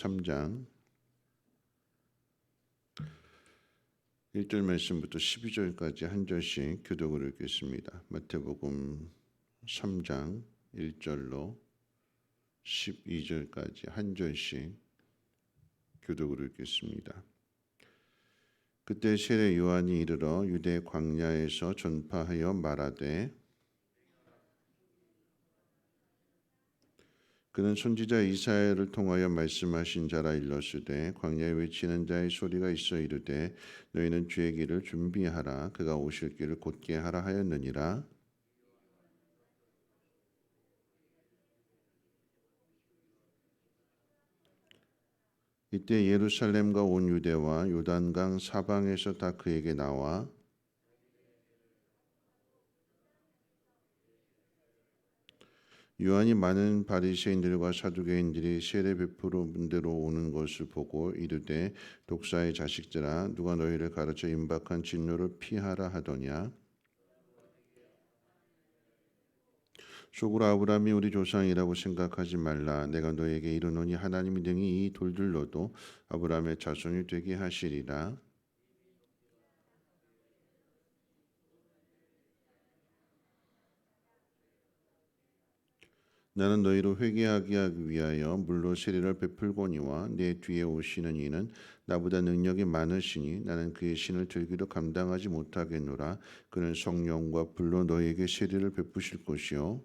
3장 1절 말씀부터 12절까지 한 절씩 교독을 읽겠습니다. 마태복음 3장 1절로 12절까지 한 절씩 교독을 읽겠습니다. 그때 세례 요한이 이르러 유대 광야에서 전파하여 말하되 그는 선지자 이사야를 통하여 말씀하신 자라 일렀으되 광야에 외치는 자의 소리가 있어 이르되 너희는 주의 길을 준비하라. 그가 오실 길을 곧게 하라 하였느니라. 이때 예루살렘과 온 유대와 요단강 사방에서 다 그에게 나와 요한이 많은 바리새인들과 사두개인들이 세례 베푸는 데로 오는 것을 보고 이르되 독사의 자식들아 누가 너희를 가르쳐 임박한 진노를 피하라 하더냐? 속으로 아브라함이 우리 조상이라고 생각하지 말라. 내가 너에게 이르노니 하나님이 등이 이 돌들로도 아브라함의 자손이 되게 하시리라 나는 너희로 회개하게 하기 위하여 물로 세례를 베풀거니와 내 뒤에 오시는 이는 나보다 능력이 많으시니 나는 그의 신을 들기도 감당하지 못하겠노라 그는 성령과 불로 너희에게 세례를 베푸실 것이요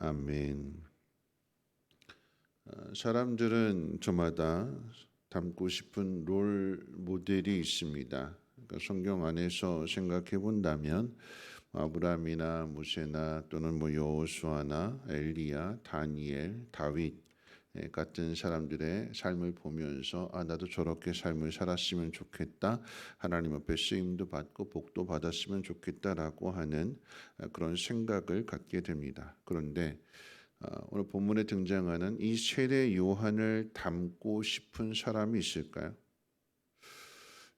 아멘. 어, 사람들은 저마다 닮고 싶은 롤 모델이 있습니다. 그러니까 성경 안에서 생각해 본다면 아브라함이나 모세나 또는 뭐 여호수아나 엘리야, 다니엘, 다윗 같은 사람들의 삶을 보면서 아 나도 저렇게 삶을 살았으면 좋겠다 하나님 앞에 쓰임도 받고 복도 받았으면 좋겠다라고 하는 그런 생각을 갖게 됩니다. 그런데 어, 오늘 본문에 등장하는 이 세례 요한을 닮고 싶은 사람이 있을까요?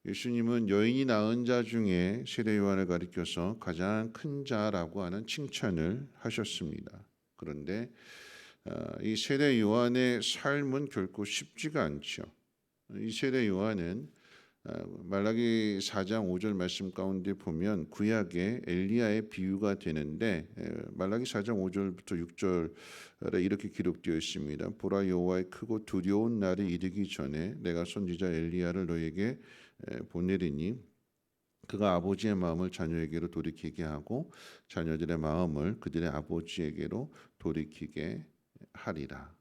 예수님은 여인이 낳은 자 중에 세례 요한을 가리켜서 가장 큰 자라고 하는 칭찬을 하셨습니다. 그런데 어, 이 세례 요한의 삶은 결코 쉽지가 않죠. 이 세례 요한은 어, 말라기 4장 5절 말씀 가운데 보면 구약의 엘리야의 비유가 되는데 말라기 4장 5절부터 6절에 이렇게 기록되어 있습니다. 보라 여호와의 크고 두려운 날이 이르기 전에 내가 선지자 엘리야를 너에게 보내리니 그가 아버지의 마음을 자녀에게로 돌이키게 하고 자녀들의 마음을 그들의 아버지에게로 돌이키게 하리라.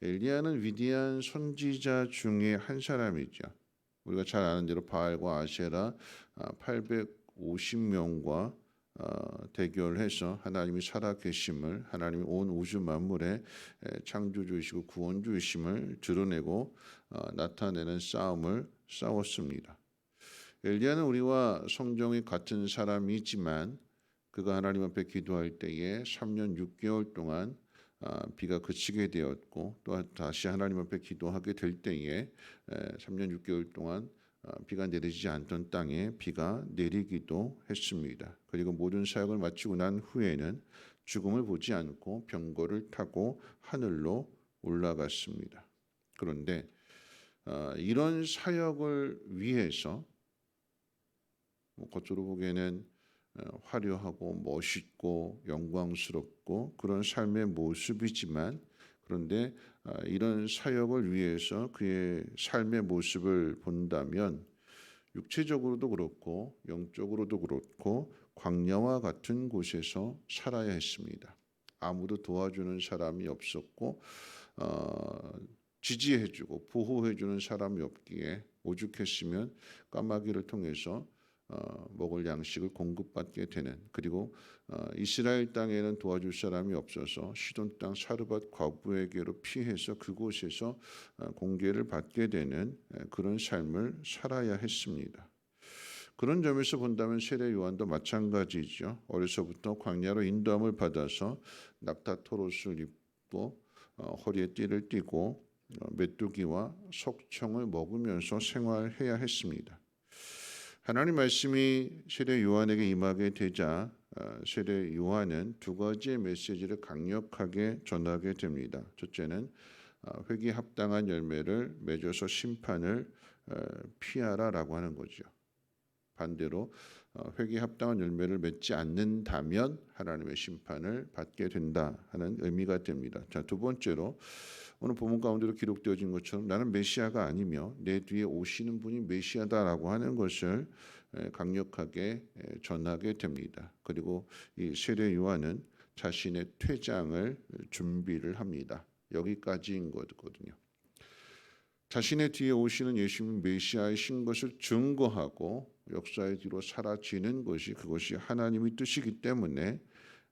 엘리야는 위대한 선지자 중에 한 사람이죠. 우리가 잘 아는 대로 바알과 아세라 850명과 아, 어, 대결해서 하나님이 살아 계심을 하나님이 온 우주 만물의 창조주이시고 구원주이심을 드러내고 어, 나타내는 싸움을 싸웠습니다. 엘리야는 우리와 성정이 같은 사람이지만 그가 하나님 앞에 기도할 때에 3년 6개월 동안 아, 비가 그치게 되었고 또 다시 하나님 앞에 기도하게 될 때에 3년 6개월 동안 아, 비가 내리지 않던 땅에 비가 내리기도 했습니다. 그리고 모든 사역을 마치고 난 후에는 죽음을 보지 않고 병거를 타고 하늘로 올라갔습니다. 그런데 아, 이런 사역을 위해서 뭐 겉으로 보기에는 어, 화려하고 멋있고 영광스럽고 그런 삶의 모습이지만 그런데 아, 이런 사역을 위해서 그의 삶의 모습을 본다면 육체적으로도 그렇고 영적으로도 그렇고 광야와 같은 곳에서 살아야 했습니다. 아무도 도와주는 사람이 없었고 어, 지지해주고 보호해주는 사람이 없기에 오죽했으면 까마귀를 통해서 어, 먹을 양식을 공급받게 되는 그리고 어, 이스라엘 땅에는 도와줄 사람이 없어서 시돈 땅 사르밧 과부에게로 피해서 그곳에서 어, 공개를 받게 되는 그런 삶을 살아야 했습니다. 그런 점에서 본다면 세례 요한도 마찬가지죠. 어려서부터 광야로 인도함을 받아서 낙타 토롯을 입고 허리에 띠를 띠고 메뚜기와 석청을 먹으면서 생활해야 했습니다. 하나님 말씀이 세례 요한에게 임하게 되자 어, 세례 요한은 두 가지의 메시지를 강력하게 전하게 됩니다. 첫째는 어, 회개 합당한 열매를 맺어서 심판을 어, 피하라라고 하는 거죠. 반대로 어, 회개 합당한 열매를 맺지 않는다면 하나님의 심판을 받게 된다 하는 의미가 됩니다. 자, 두 번째로 오늘 본문 가운데로 기록되어진 것처럼 나는 메시아가 아니며 내 뒤에 오시는 분이 메시아다라고 하는 것을 에, 강력하게 에, 전하게 됩니다. 그리고 이 세례 요한은 자신의 퇴장을 준비를 합니다. 여기까지인 거거든요. 자신의 뒤에 오시는 예수님 메시아이신 것을 증거하고 역사의 뒤로 사라지는 것이 그것이 하나님의 뜻이기 때문에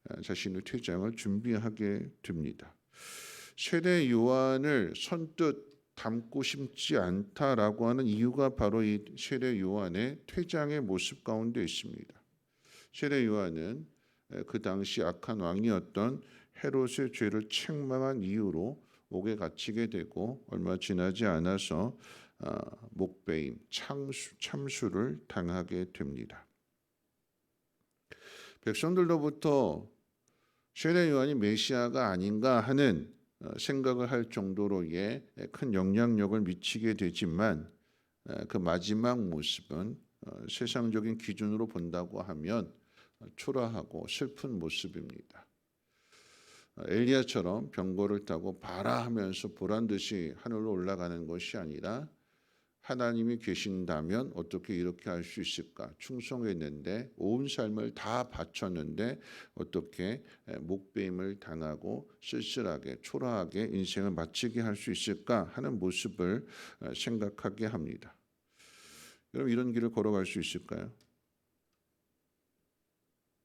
아, 자신의 퇴장을 준비하게 됩니다. 세례 요한을 선뜻 닮고 싶지 않다라고 하는 이유가 바로 이 세례 요한의 퇴장의 모습 가운데 있습니다. 세례 요한은 그 당시 악한 왕이었던 헤롯의 죄를 책망한 이유로 옥에 갇히게 되고 얼마 지나지 않아서 아, 목배임 참수, 참수를 당하게 됩니다. 백성들로부터 세례 요한이 메시아가 아닌가 하는 어, 생각을 할 정도로의 큰 영향력을 미치게 되지만 그 마지막 모습은 어, 세상적인 기준으로 본다고 하면 초라하고 슬픈 모습입니다. 어, 엘리야처럼 병거를 타고 바라 하면서 보란 듯이 하늘로 올라가는 것이 아니라 하나님이 계신다면 어떻게 이렇게 할 수 있을까? 충성했는데 온 삶을 다 바쳤는데 어떻게 목배임을 당하고 쓸쓸하게 초라하게 인생을 마치게 할 수 있을까 하는 모습을 생각하게 합니다. 여러분 이런 길을 걸어갈 수 있을까요?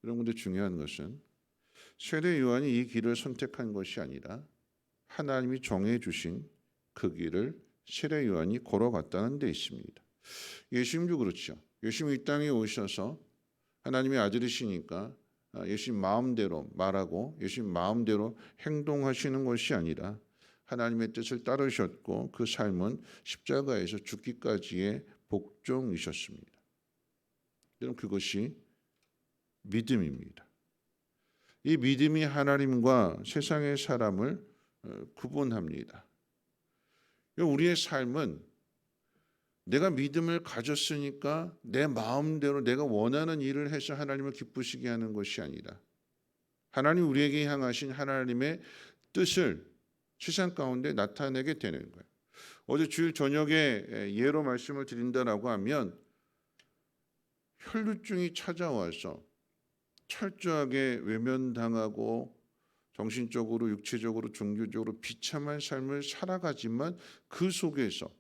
여러분 근데 중요한 것은 세례 요한이 이 길을 선택한 것이 아니라 하나님이 정해 주신 그 길을 세례 요한이 걸어갔다는 데 있습니다. 예수님도 그렇죠. 예수님 이 땅에 오셔서 하나님의 아들이시니까 아, 예수님 마음대로 말하고 예수님 마음대로 행동하시는 것이 아니라 하나님의 뜻을 따르셨고 그 삶은 십자가에서 죽기까지의 복종이셨습니다. 여러분 그것이 믿음입니다. 이 믿음이 하나님과 세상의 사람을 어, 구분합니다. 우리의 삶은 내가 믿음을 가졌으니까 내 마음대로 내가 원하는 일을 해서 하나님을 기쁘시게 하는 것이 아니라 하나님 우리에게 향하신 하나님의 뜻을 세상 가운데 나타내게 되는 거예요. 어제 주일 저녁에 예로 말씀을 드린다라고 하면 혈루증이 찾아와서 철저하게 외면당하고 정신적으로 육체적으로 종교적으로 비참한 삶을 살아가지만 그 속에서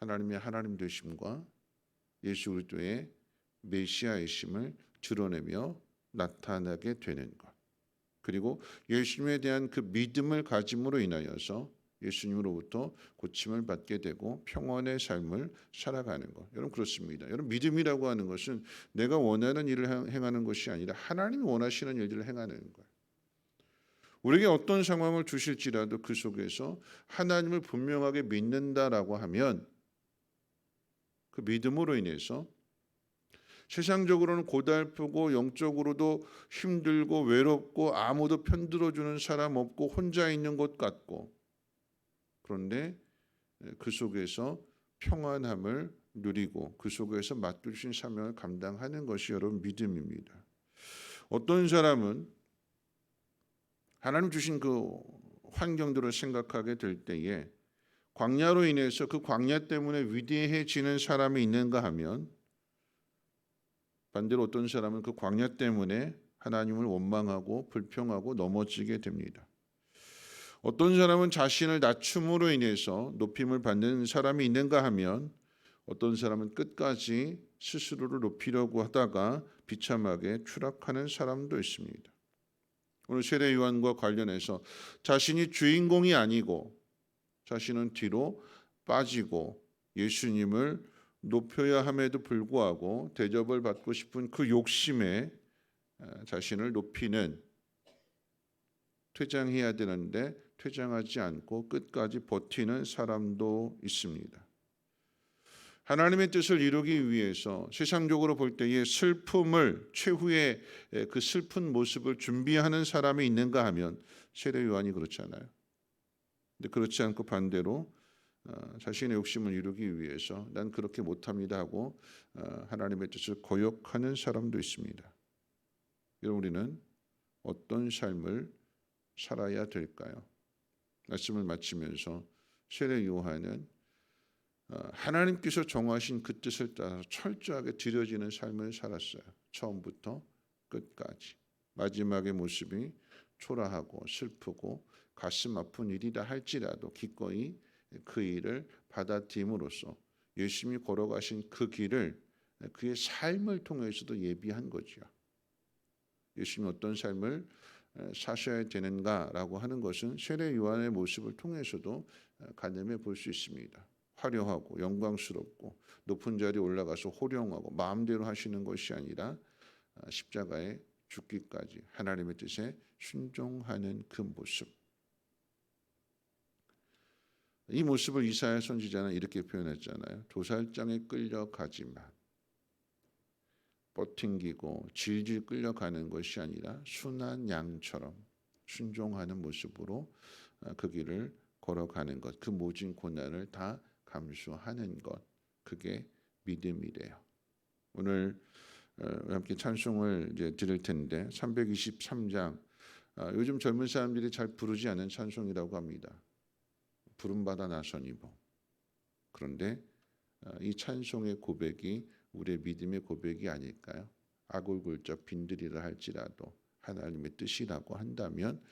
하나님의 하나님 되심과 예수 그리스도의 메시아이심을 드러내며 나타나게 되는 것. 그리고 예수님에 대한 그 믿음을 가짐으로 인하여서 예수님으로부터 고침을 받게 되고 평안의 삶을 살아가는 것. 여러분 그렇습니다. 여러분 믿음이라고 하는 것은 내가 원하는 일을 행하는 것이 아니라 하나님이 원하시는 일들을 행하는 거예요. 우리에게 어떤 상황을 주실지라도 그 속에서 하나님을 분명하게 믿는다라고 하면 그 믿음으로 인해서 세상적으로는 고달프고 영적으로도 힘들고 외롭고 아무도 편들어 주는 사람 없고 혼자 있는 것 같고 그런데 그 속에서 평안함을 누리고 그 속에서 맡겨주신 사명을 감당하는 것이 여러분 믿음입니다. 어떤 사람은 하나님 주신 그 환경들을 생각하게 될 때에 광야로 인해서 그 광야 때문에 위대해지는 사람이 있는가 하면 반대로 어떤 사람은 그 광야 때문에 하나님을 원망하고 불평하고 넘어지게 됩니다. 어떤 사람은 자신을 낮춤으로 인해서 높임을 받는 사람이 있는가 하면 어떤 사람은 끝까지 스스로를 높이려고 하다가 비참하게 추락하는 사람도 있습니다. 오늘 세례 요한과 관련해서 자신이 주인공이 아니고 자신은 뒤로 빠지고 예수님을 높여야 함에도 불구하고 대접을 받고 싶은 그 욕심에 자신을 높이는 퇴장해야 되는데 퇴장하지 않고 끝까지 버티는 사람도 있습니다. 하나님의 뜻을 이루기 위해서 세상적으로 볼 때의 슬픔을 최후의 그 슬픈 모습을 준비하는 사람이 있는가 하면 세례 요한이 그렇잖아요. 근데 그렇지 않고 반대로 어, 자신의 욕심을 이루기 위해서 난 그렇게 못합니다 하고 어, 하나님의 뜻을 거역하는 사람도 있습니다. 여러분 우리는 어떤 삶을 살아야 될까요? 말씀을 마치면서 세례 요한은 어, 하나님께서 정하신 그 뜻을 따라 철저하게 드려지는 삶을 살았어요. 처음부터 끝까지 마지막의 모습이 초라하고 슬프고 가슴 아픈 일이다 할지라도 기꺼이 그 일을 받아들임으로써 열심히 걸어가신 그 길을 그의 삶을 통해서도 예비한 거죠. 예수님 어떤 삶을 사셔야 되는가라고 하는 것은 세례 요한의 모습을 통해서도 가늠해 볼 수 있습니다. 화려하고 영광스럽고 높은 자리에 올라가서 호령하고 마음대로 하시는 것이 아니라 십자가에 죽기까지 하나님의 뜻에 순종하는 그 모습. 이 모습을 이사야 선지자는 이렇게 표현했잖아요. 도살장에 끌려가지만 버팅기고 질질 끌려가는 것이 아니라 순한 양처럼 순종하는 모습으로 그 길을 걸어가는 것, 그 모진 고난을 다 감수하는 것, 그게 믿음이래요. 오늘 함께 찬송을 이제 들을 텐데 323장 요즘 젊은 사람들이 잘 부르지 않는 찬송이라고 합니다. 부름받아 나선 이보. 그런데 이 찬송의 고백이 우리의 믿음의 고백이 아닐까요? 아골골적 빈들이라 할지라도 하나님의 뜻이라고 한다면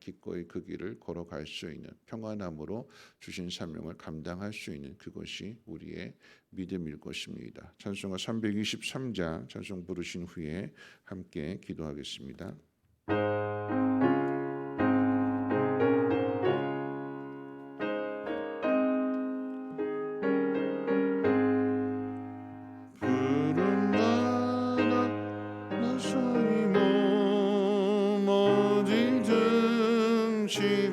기꺼이 그 길을 걸어갈 수 있는 평안함으로 주신 사명을 감당할 수 있는 그것이 우리의 믿음일 것입니다. 찬송가 323장 찬송 부르신 후에 함께 기도하겠습니다. 어디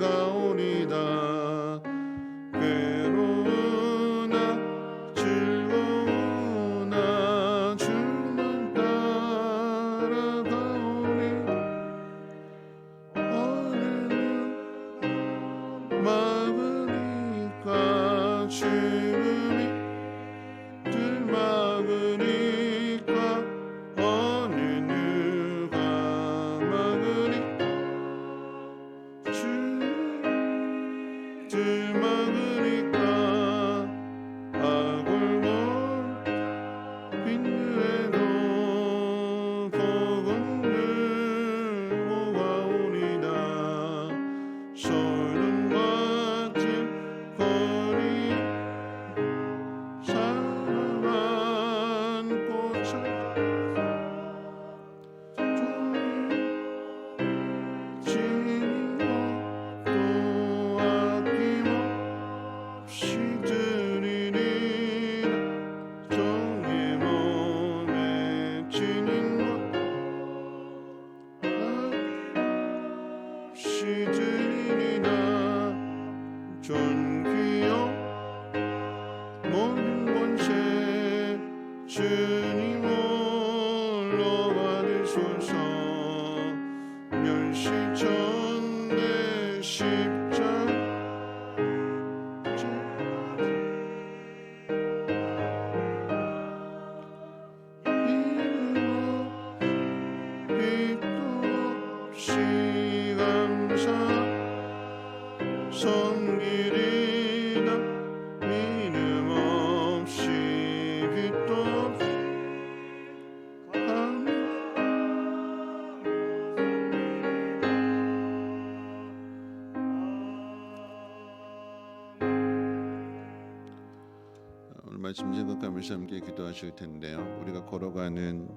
오늘 말씀 생각하면서 함께 기도하실 텐데요. 우리가 걸어가는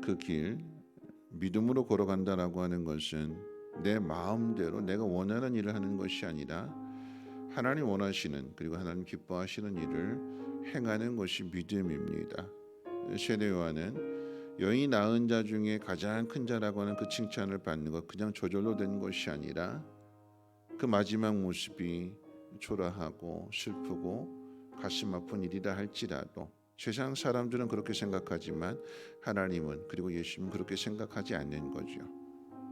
그 길 믿음으로 걸어간다라고 하는 것은 내 마음대로 내가 원하는 일을 하는 것이 아니라 하나님 원하시는 그리고 하나님 기뻐하시는 일을 행하는 것이 믿음입니다. 세례 요한은 여인이 낳은 자 중에 가장 큰 자라고 하는 그 칭찬을 받는 것 그냥 저절로 된 것이 아니라 그 마지막 모습이 초라하고 슬프고 가슴 아픈 일이라 할지라도 세상 사람들은 그렇게 생각하지만 하나님은 그리고 예수님은 그렇게 생각하지 않는 거죠.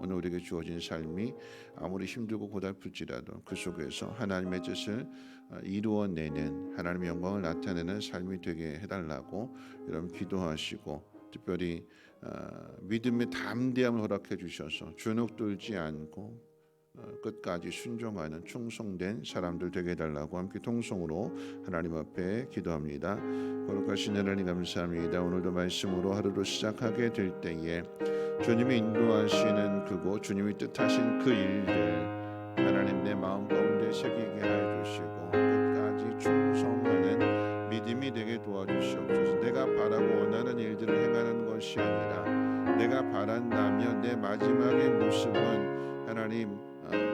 오늘 우리에게 주어진 삶이 아무리 힘들고 고달플지라도 그 속에서 하나님의 뜻을 어, 이루어내는 하나님의 영광을 나타내는 삶이 되게 해달라고 여러분 기도하시고 특별히 어, 믿음의 담대함을 허락해 주셔서 주눅 들지 않고 어, 끝까지 순종하는 충성된 사람들 되게 해달라고 함께 통성으로 하나님 앞에 기도합니다. 거룩하신 하나님 감사합니다. 오늘도 말씀으로 하루를 시작하게 될 때에 주님이 인도하시는 그곳 주님이 뜻하신 그 일들 하나님 내 마음 가운데 새기게 하여 주시고 끝까지 충성하는 믿음이 되게 도와주시옵소서 내가 바라고 원하는 일들을 행하는 것이 아니라 내가 바란다면 내 마지막의 모습은 하나님 어,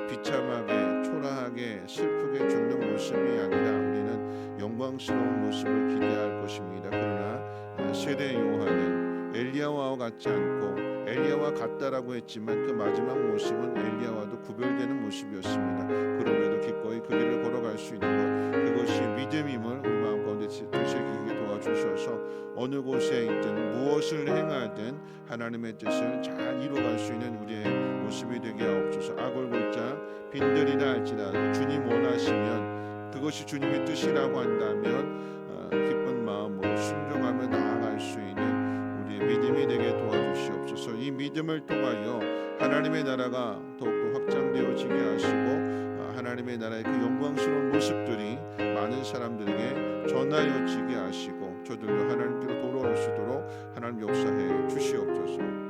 비참하게 초라하게 슬프게 죽는 모습이 아니라 우리는 영광스러운 모습을 기대할 것입니다. 그러나 어, 세대 요한은 엘리야와 같지 않고 엘리야와 같다라고 했지만 그 마지막 모습은 엘리야와도 구별되는 모습이었습니다. 그럼에도 기꺼이 그 길을 걸어갈 수 있는 것 그것이 믿음임을 우리 마음 가운데 되새기게 도와주셔서 어느 곳에 있든 무엇을 행하든 하나님의 뜻을 잘 이루어갈 수 있는 우리의 모습이 되게 하옵소서. 아골골자 빈들이라 할지라도 주님 원하시면 그것이 주님의 뜻이라고 한다면 어, 기쁜 마음으로 순종하며 나아갈 수 있는 우리의 믿음이 되게 도와주시옵소서. 믿음을 통하여 하나님의 나라가 더욱더 확장되어지게 하시고 아, 하나님의 나라의 그 영광스러운 모습들이 많은 사람들에게 전하여지게 하시고 저들도 하나님께로 돌아올 수 있도록 하나님 역사해 주시옵소서.